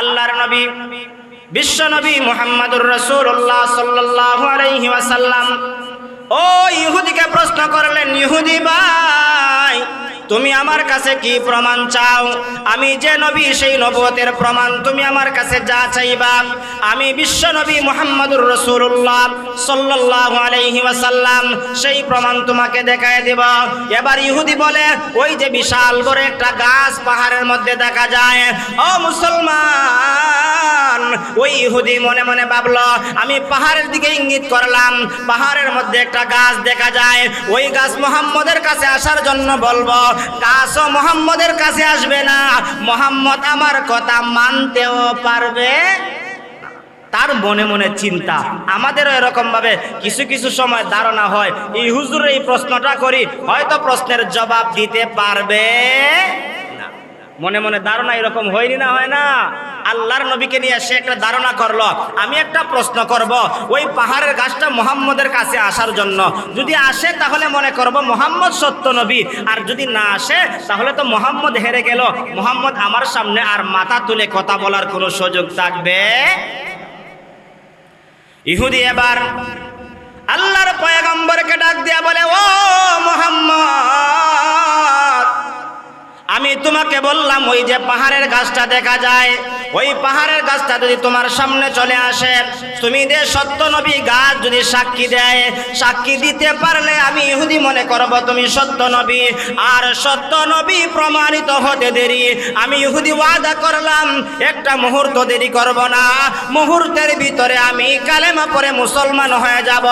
আল্লাহর নবী, বিশ্ব নবী মোহাম্মদুর রসুল্লাহ সাল্লাহ আলাইহি ওয়াসাল্লাম। ও ইহুদিকে প্রশ্ন করলেন, ইহুদি ভাই তুমি আমার কাছে কি প্রমাণ চাও? আমি যে নবী, সেই নবতের প্রমাণ তুমি আমার কাছে যা চাইবা। আমি বিশ্ব নবী মোহাম্মদুর রসুল্লাহ সাল্লাহ আলাইহি ওয়াসাল্লাম, সেই প্রমাণ তোমাকে দেখায় দেব। এবার ইহুদি বলে, ওই যে বিশাল বড় একটা গাছ পাহাড়ের মধ্যে দেখা যায়। ও মুসলমান, ওই ইহুদি মনে মনে ভাবলো, আমি পাহাড়ের দিকে ইঙ্গিত করলাম। পাহাড়ের মধ্যে একটা গাছ দেখা যায়। ওই গাছ মোহাম্মদের কাছে আসার জন্য বলব গাছও মোহাম্মদের কাছে আসবে না। মোহাম্মদ আমার কথা মানতেও পারবে। তার মনে মনে চিন্তা। আমাদেরও এরকম ভাবে কিছু কিছু সময় ধারণা হয়। এই হুজুর এই প্রশ্নটা করি, হয়তো প্রশ্নের জবাব দিতে পারবে মনে মনে ধারণা এরকম হয়নি না, হয় না? আল্লাহর নবীকে নিয়ে সে একটা ধারণা করল। আমি একটা প্রশ্ন করব, ওই পাহাড়ের গাছটা মোহাম্মদের কাছে আসার জন্য। যদি আসে তাহলে মনে করব মোহাম্মদ সত্য নবী। আর যদি না আসে, তাহলে তো মোহাম্মদ হেরে গেল। মোহাম্মদ আমার সামনে আর মাথা তুলে কথা বলার কোনো সুযোগ থাকবে? ইহুদি এবার আল্লাহর পয়গম্বরকে ডাক দিয়া বলে, ও মোহাম্মদ! আমি তোমাকে বললাম, ওই যে পাহাড়ের গাছটা দেখা যায়। ওই পাহাড়ের গাছটা যদি তোমার সামনে চলে আসে, তুমি যে সত্য নবী, গাছ যদি সাক্ষী দেয়, সাক্ষী দিতে পারলে আমি ইহুদি মনে করব তুমি সত্য নবী। আর সত্য নবী প্রমাণিত হতে দেরি। আমি ইহুদি ওয়াদা করলাম, একটা মুহূর্ত দেরি করব না। মুহূর্তের ভিতরে আমি কালেমা পরে মুসলমান হয়ে যাব।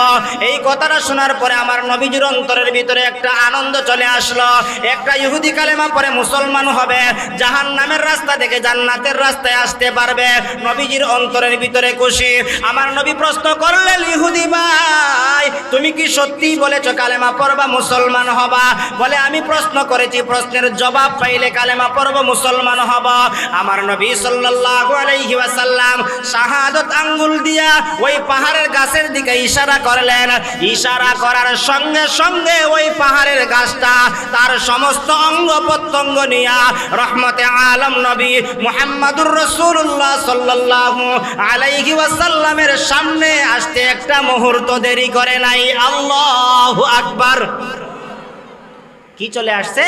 এই কথাটা শোনার পরে আমার নবীজির অন্তরের ভিতরে একটা আনন্দ চলে আসলো। একটা ইহুদি কালেমা পরে মুসলমান হবে জাহান নামের রাস্তা থেকে জান্নাতের রাস্তায় আসতে পারবে। নবীজির অন্তরের ভিতরে খুশি। আমার নবী প্রশ্ন করলেন, ইহুদি ভাই, তুমি কি সত্যি বলেছ কালেমা পড়বা মুসলমান হবা? বলে, আমি প্রশ্ন করেছি, প্রশ্নের জবাব পাইলে কালেমা পড়ব মুসলমান হব। আমার নবী সাল্লাল্লাহু আলাইহি ওয়াসাল্লাম শাহাদত আঙ্গুল দিয়া ওই পাহাড়ের গাছের দিকে ইশারা করলেন। ইশারা করার সঙ্গে সঙ্গে ওই পাহাড়ের গাছটা তার সমস্ত অঙ্গ প্রত্যঙ্গ নিয়া রহমতে আলম নবী মুহাম্মাদুর রাসূলুল্লাহ সাল্লাল্লাহু আলাইহি ওয়াসাল্লামের সামনে আসতে একটা মুহূর্ত দেরি করে নাই। আল্লাহু আকবার। কি চলে আসছে?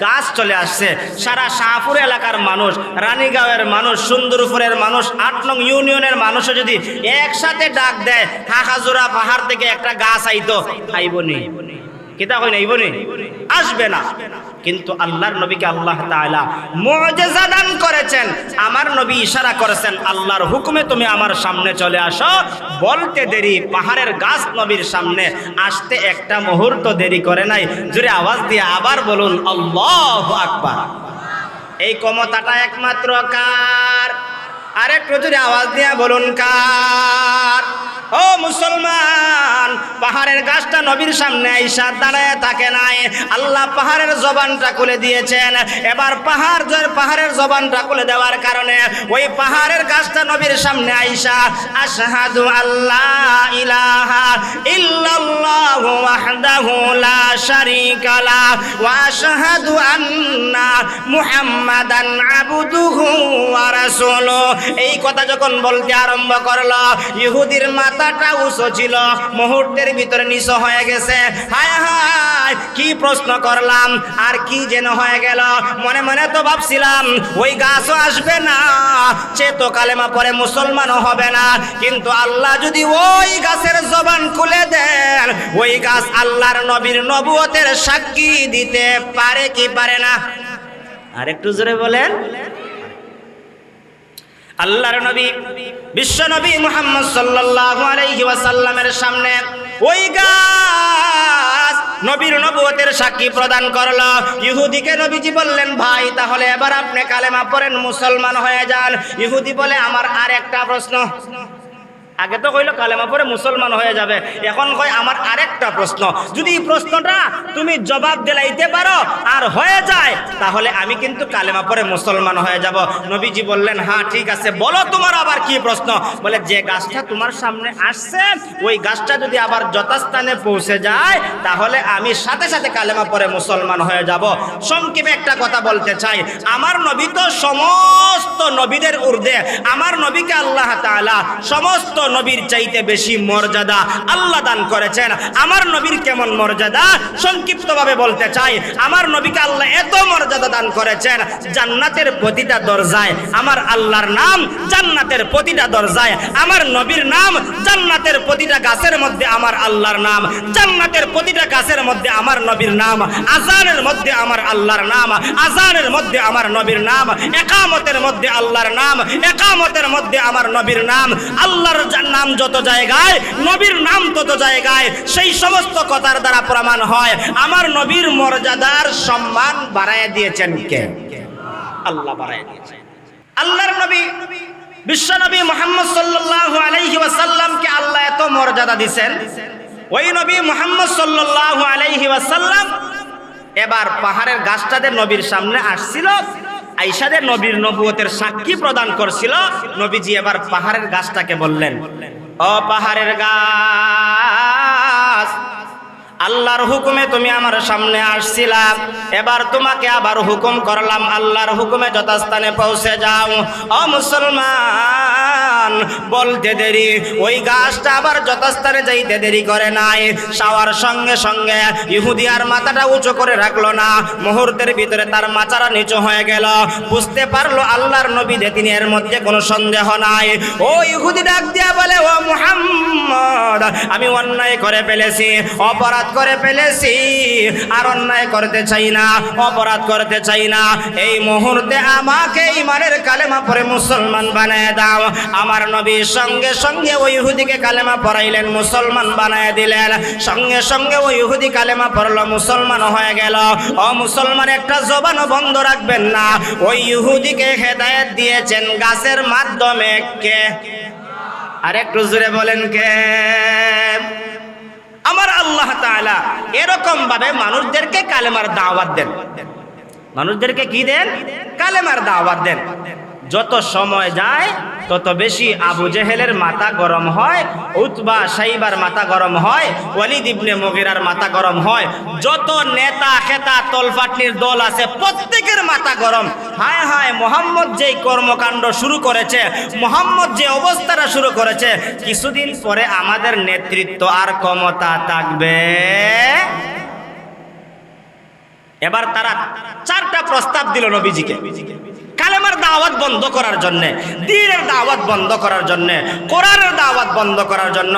গাছ চলে আসছে। সারা শাহপুর এলাকার মানুষ, রানীগাঁওয়ের মানুষ, সুন্দরপুরের মানুষ, আট নং ইউনিয়নের মানুষও যদি একসাথে ডাক দেয় হাহাজোড়া পাহাড় থেকে একটা গাছ আইতো আইবনি কিতা কই না? আসবে না। কিন্তু আল্লাহর নবীকে আল্লাহ দান করেছেন, আমার নবী ইশারা করেছেন, আল্লাহর হুকুমে তুমি আমার সামনে চলে আসো, বলতে দেরি, পাহাড়ের গাছ নবীর সামনে আসতে একটা মুহূর্ত দেরি করে নাই, জোরে আওয়াজ দিয়ে আবার বলুন, আল্লাহু আকবার। এই ক্ষমতাটা একমাত্র কার? আরেকটু জোরে আওয়াজ দিয়ে বলুন, কার? ও মুসলমান, পাহাড়ের গাছটা নবীর সামনে আইসা দাঁড়ায় থাকে নাই। আল্লাহ পাহাড়ের জবানটা খুলে দিয়েছেন। এবার পাহাড় পাহাড়ের জবানটা খুলে দেওয়ার কারণে ওই পাহাড়ের গাছটা নবীর সামনে আইসা, আশহাদু আল্লাহ ইলাহা ইল্লাল্লাহু ওয়াহদাহু লা শারীকা লা ওয়া আশহাদু আন্না মুহাম্মাদান আবদুহু ওয়া রাসূলুহু। এই কথা যখন বলতে আরম্ভ করল, ইহুদির মাথাটা উঁচু ছিল। মুহূর্তের ভিতরে নিচু হয়ে গেছে। হায় হায়, কি প্রশ্ন করলাম? আর কি যেন হয়ে গেল? মনে মনে তো ভাবছিলাম, ওই গাছও আসবে না। সে তো কালেমা পরে মুসলমানও হবে না। কিন্তু আল্লাহ যদি ওই গাছের জবান খুলে দেন, ওই গাছ আল্লাহর নবীর নবুয়তের সাক্ষী দিতে পারে কি পারে না? আর একটু জোরে বলেন। আল্লাহর নবী, বিশ্ব নবী মুহাম্মদ সাল্লাল্লাহু আলাইহি ওয়াসাল্লামের সামনে ওই গাছ নবীর নবুয়তের সাক্ষী প্রদান করল। ইহুদিকে নবীজি বললেন, ভাই, তাহলে এবার আপনি কালেমা পড়েন, মুসলমান হয়ে যান। ইহুদি বলে, আমার আর একটা প্রশ্ন। আগে তো কইলো কালেমা পরে মুসলমান হয়ে যাবে। এখন কয় আমার আরেকটা প্রশ্ন। যদি এই প্রশ্নটা তুমি জবাব দিলাইতে পারো আর হয়ে যায়, তাহলে আমি কিন্তু কালেমা পরে মুসলমান হয়ে যাব। নবীজি বললেন হ্যাঁ ঠিক আছে। বলো তোমার আবার কি প্রশ্ন? বলে, যে গাছটা তোমার সামনে আসছে, ওই গাছটা যদি আবার যথাস্থানে পৌঁছে যায়, তাহলে আমি সাথে সাথে কালেমা পরে মুসলমান হয়ে যাব। সংক্ষেপে একটা কথা বলতে চাই। আমার নবী তো সমস্ত নবীদের ঊর্ধ্বে। আমার নবীকে আল্লাহ তাআলা সমস্ত নবীর চাইতে বেশি মর্যাদা আল্লাহ দান করেছেন। আমার নবীর কেমন মর্যাদা? সংক্ষিপ্তভাবে বলতে চাই, আমার নবীকে আল্লাহ এত মর্যাদা দান করেছেন, জান্নাতের প্রতিটা দরজায় আমার আল্লাহর নাম, জান্নাতের প্রতিটা দরজায় আমার নবীর নাম, জান্নাতের প্রতিটা গাছের মধ্যে আমার আল্লাহর নাম, জান্নাতের প্রতিটা গাছের মধ্যে আমার নবীর নাম, আজানের মধ্যে আমার আল্লাহর নাম, আজানের মধ্যে আমার নবীর নাম, একামতের মধ্যে আল্লাহর নাম, একামতের মধ্যে আমার নবীর নাম, আল্লাহর যা- নাম যত জায়গায়, নবীর নাম তত জায়গায়, সেই সমস্ত কথার দ্বারা প্রমাণ হয়, আমার নবীর মর্যাদার সম্মান বাড়ায় দিয়েছেন কে? আল্লাহ বাড়ায় দিয়েছেন। আল্লাহর নবী বিশ্বনবী মোহাম্মদ সাল্লাল্লাহু আলাইহি ওয়াসাল্লামকে আল্লাহ এত মর্যাদা দিবেন ওই নবী মোহাম্মদ সাল্লাল্লাহু আলাইহি ওয়াসাল্লাম এবার পাহাড়ের গাছটাদের নবীর সামনে আসছিল। আইসাদের নবীর নবুয়তের সাক্ষী প্রদান করছিল। নবীজি এবার পাহাড়ের গাছটাকে বললেন অ পাহাড়ের গাছ আল্লাহর হুকুমে তুমি আমার সামনে আসছিলাম এবার তোমাকে আবার হুকুম করলাম, আল্লাহর হুকুমে যথাস্থানে পৌঁছে যাও। ও মুসলমান, বলতে দেরি, ওই গাছটা আবার যথাস্থানে যাইতে দেরি করে নাই। শাওয়ার সঙ্গে সঙ্গে ইহুদি আর মাথাটা উঁচু করে রাখল না, মুহূর্তের ভিতরে তার মাচারা নিচু হয়ে গেল। বুঝতে পারল আল্লাহর নবী যে তিনি এর মধ্যে কোনো সন্দেহ নাই। ও ইহুদি ডাক দিয়া বলে, ও মুহাম্মদ, আমি অন্যায় করে ফেলেছি, অপরাধ করে ফেলেছি আর অন্যায় করতে চাই না, অপরাধ করতে চাই না। এই মুহূর্তে আমাকে ইমানের কালেমা পরে মুসলমান বানায় দাও। আমার নবীর সঙ্গে সঙ্গে ওই ইহুদিকে কালেমা পড়াইলেন, মুসলমান বানায় দিলেন। সঙ্গে সঙ্গে ওই ইহুদি কালেমা পড়ল, মুসলমান হয়ে গেল। ও মুসলমান, একটা জবানও বন্ধ রাখবেন না। ওই ইহুদিকে হেদায়েত দিয়েছেন গাছের মাধ্যমে কে? আর একটু জোরে বলেন কে? আমার আল্লাহ তালা এরকম ভাবে মানুষদেরকে কালেমার দাওয়াত দেন। মানুষদেরকে কি দেন? কালেমার দাওয়াত দেন। যত সময় যায়, তত বেশি আবু জেহেলের মাথা গরম হয়, উতবা সাইবার মাথা গরম হয়, ওয়ালিদ ইবনে মুগিরার মাথা গরম হয়। যত নেতা খেতা তলফাটনির দল আছে, প্রত্যেকের মাথা গরম। হায় হায়, মোহাম্মদ যেই কর্মকাণ্ড শুরু করেছে, মোহাম্মদ যে অবস্থাটা শুরু করেছে, কিছুদিন পরে আমাদের নেতৃত্ব আর ক্ষমতা থাকবে। এবার তারা চারটা প্রস্তাব দিল নবীজিকে। কালেমার দাওয়াত বন্ধ করার জন্য, দিনের দাওয়াত বন্ধ করার জন্য, কোরআনের দাওয়াত বন্ধ করার জন্য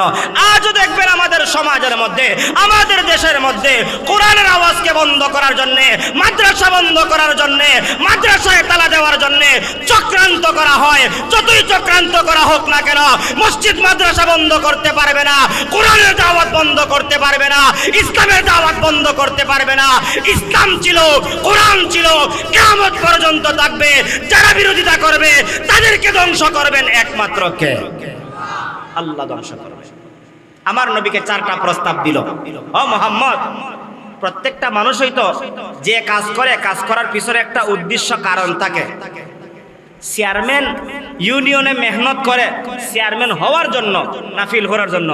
আজও দেখবেন আমাদের সমাজের মধ্যে, আমাদের দেশের মধ্যে কোরআনের আওয়াজকে বন্ধ করার জন্য, মাদ্রাসা বন্ধ করার জন্য, মাদ্রাসায় তালা দেওয়ার জন্য চক্রান্ত করা হয়। যতই চক্রান্ত করা হোক না কেন, মসজিদ, মাদ্রাসা বন্ধ করতে পারবে না, কোরআনের দাওয়াত বন্ধ করতে পারবে না, ইসলামের দাওয়াত বন্ধ করতে পারবে না। ইসলাম ছিল, কোরআন ছিল কেমন পর্যন্ত থাকবে। যারা বিরোধিতা করবে, তাদেরকে ধ্বংস করবেন একমাত্র কে? আল্লাহ ধ্বংস করবে। আমার নবীকে চারটা প্রস্তাব দিল। ও মোহাম্মদ, প্রত্যেকটা মানুষই তো যে কাজ করে, কাজ করার পিছনে একটা উদ্দেশ্য, কারণ থাকে। চেয়ারম্যান ইউনিয়নে মেহনত করে, চেয়ারম্যান হওয়ার জন্য না ফিল করার জন্য।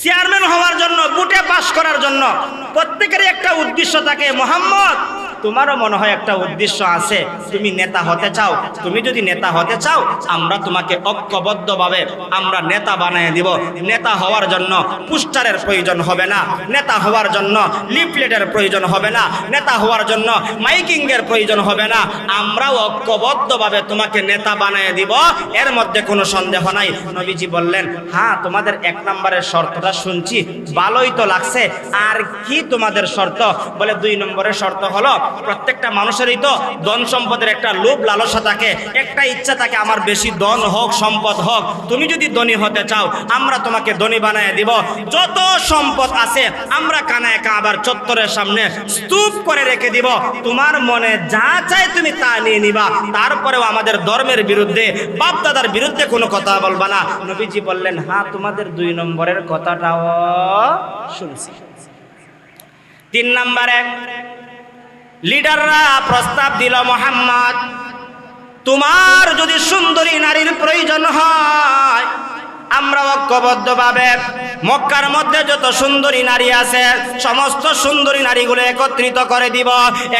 চেয়ারম্যান হওয়ার জন্য, বুটে পাস করার জন্য, প্রত্যেকেরই একটা উদ্দেশ্য থাকে, মোহাম্মদ তোমারও মনে হয় একটা উদ্দেশ্য আছে, তুমি নেতা হতে চাও, তুমি যদি নেতা হতে চাও, আমরা তোমাকে ঐক্যবদ্ধভাবে আমরা নেতা বানিয়ে দিব। নেতা হওয়ার জন্য পোস্টারের প্রয়োজন হবে না, নেতা হওয়ার জন্য লিফলেটের প্রয়োজন হবে না, নেতা হওয়ার জন্য মাইকিংয়ের প্রয়োজন হবে না, আমরাও ঐক্যবদ্ধভাবে তোমাকে নেতা বানিয়ে দিব, এর মধ্যে কোনো সন্দেহ নাই। নবীজি বললেন হ্যাঁ তোমাদের এক নম্বরের শর্তটা শুনছি, ভালোই তো লাগছে, আর কি তোমাদের শর্ত? বলে, দুই নম্বরের শর্ত হলো প্রত্যেকটা মানুষেরই তো ধন সম্পদের একটা লোভ, লালসা থাকে। একটা ইচ্ছা থাকে, আমার বেশি ধন হোক, সম্পদ হোক, তুমি যদি ধনী হতে চাও, আমরা তোমাকে ধনী বানায় দিব। যত সম্পদ আছে, আমরা কানায় কাবার চত্বরের সামনে স্তূপ করে রেখে দিব। তোমার মনে যা চাই তুমি তা নিয়ে নিবা। তারপরেও আমাদের ধর্মের বিরুদ্ধে বাপ দাদার বিরুদ্ধে কোনো কথা বলবা না। নবীজি বললেন হ্যাঁ তোমাদের দুই নম্বরের কথাটাও শুনছি। তিন নম্বরে লিডাররা প্রস্তাব দিল মোহাম্মদ তোমার যদি সুন্দরী নারীর প্রয়োজন হয় ঐক্যবদ্ধভাবে মক্কার মধ্যে যত সুন্দরী নারী আছে, সমস্ত সুন্দরী নারীগুলো একত্রিত করে দিব।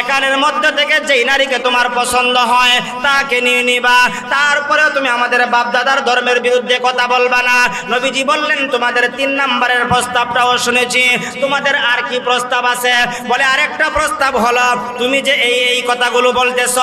এখানের মধ্যে থেকে যেই নারীকে তোমার পছন্দ হয়, তাকে নিয়ে নিবা। তারপরেও তুমি আমাদের বাপদাদার ধর্মের বিরুদ্ধে কথা বলবা না। নবীজি বললেন, তোমাদের তিন নাম্বারের প্রস্তাবটাও শুনেছি। তোমাদের আর কি প্রস্তাব আছে? বলে, আরেকটা প্রস্তাব হলো, তুমি যে এই এই কথাগুলো বলতেছ,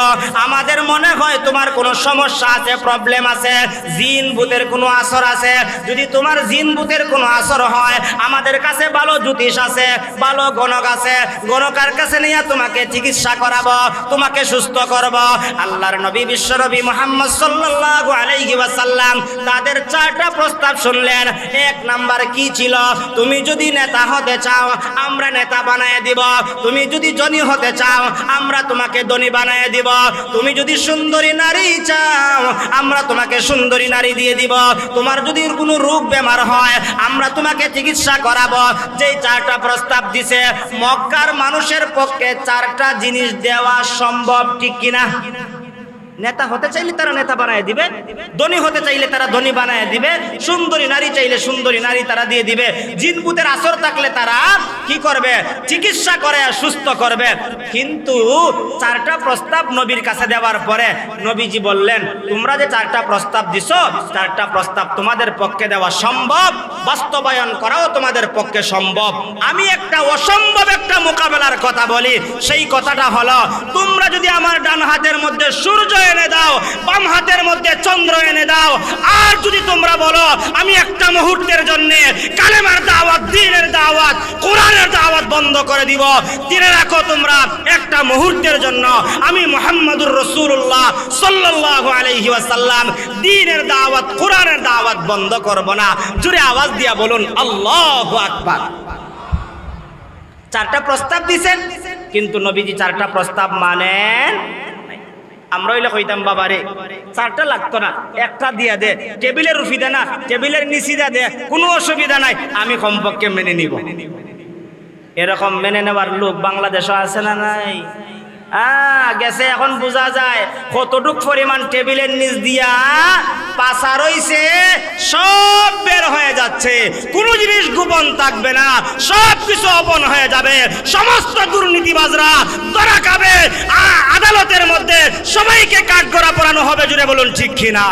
আমাদের মনে হয় তোমার কোনো সমস্যা আছে, প্রবলেম আছে, জিন, ভূতের কোনো আসর আছে। যদি তোমার জিন ভূতের কোনো আসর হয়, আমাদের কাছে ভালো জ্যোতিষ আছে, ভালো গণক আছে, গণকার কাছে নিয়ে তোমাকে চিকিৎসা করাবো, তোমাকে সুস্থ করব। আল্লাহর নবী, বিশ্ব নবী মোহাম্মদ সাল্লাল্লাহু আলাইহি ওয়াসাল্লাম তাদের চারটা প্রস্তাব শুনলেন। এক নাম্বার কি ছিল? তুমি যদি নেতা হতে চাও, আমরা নেতা বানায় দিব। তুমি যদি জনি হতে চাও, আমরা তোমাকে ধনী বানায় দিব। তুমি যদি সুন্দরী নারী চাও, আমরা তোমাকে সুন্দরী নারী দিয়ে দিব। তোমার যদি কোনো রোগ বেমার হয়, আমরা তোমাকে চিকিৎসা করাবো। যেই চারটা প্রস্তাব দিছে, মক্কার মানুষের পক্ষে চারটা জিনিস দেওয়া সম্ভব ঠিক কিনা? নেতা হতে চাইলে তারা নেতা বানায় দিবে, ধনী হতে চাইলে তারা ধনী বানায় দিবে, সুন্দরী নারী চাইলে সুন্দরী নারী তারা দিয়ে দিবে। জিনপুতের আসর থাকলে তারা কি করবে? চিকিৎসা করে, সুস্থ করবে। কিন্তু চারটা প্রস্তাব নবীর কাছে দেওয়ার পরে নবীজি বললেন, তোমরা যে চারটা প্রস্তাব দিছো, চারটা প্রস্তাব তোমাদের পক্ষে দেওয়া সম্ভব, বাস্তবায়ন করাও তোমাদের পক্ষে সম্ভব। আমি একটা অসম্ভব একটা মোকাবেলার কথা বলি, সেই কথাটা হলো, তোমরা যদি আমার ডান হাতের মধ্যে সূর্য এনে দাও, বাম হাতের মধ্যে চন্দ্র এনে দাও। আর যদি তোমরা বলো, আমি একটা মুহূর্তের জন্য কালেমার দাওয়াত, দিনের দাওয়াত, কোরআনের দাওয়াত বন্ধ করে দিব। তিনে রাখো তোমরা একটা মুহূর্তের জন্য। আমি মোহাম্মদুর রসুল্লাহ সাল্লাল্লাহু আলাইহি ওয়াসাল্লাম, দিনের দাওয়াত, কোরআনের দাওয়াত বন্ধ করব না। জুড়ে আওয়াজ দিয়া বলুন, আল্লাহ আকবার। চারটা প্রস্তাব দিছেন, কিন্তু নবীজি চারটা প্রস্তাব মানেন আমরা চারটা না, একটা দিয়া দে। টেবিলের না, টেবিলের নিচিদা দে। কোনো অসুবিধা নাই, আমি কমপক্ষে মেনে নিব। এরকম মেনে নেওয়ার লোক বাংলাদেশও আছে না নাই? গেছে, এখন বোঝা যায়। কতটুক পরিমাণ টেবিলের নিচ দিয়া পাশা রইছে, সব বের হয়ে যাচ্ছে। কোনো জিনিস গোপন থাকবে না সব কিছু অপন হয়ে যাবে। সমস্ত দুর্নীতিবাজরা ধরা খাবে। আদালতের মধ্যে সবাইকে কাঠগড়া পড়ানো হবে, জুড়ে বলুন, ঠিক কিনা?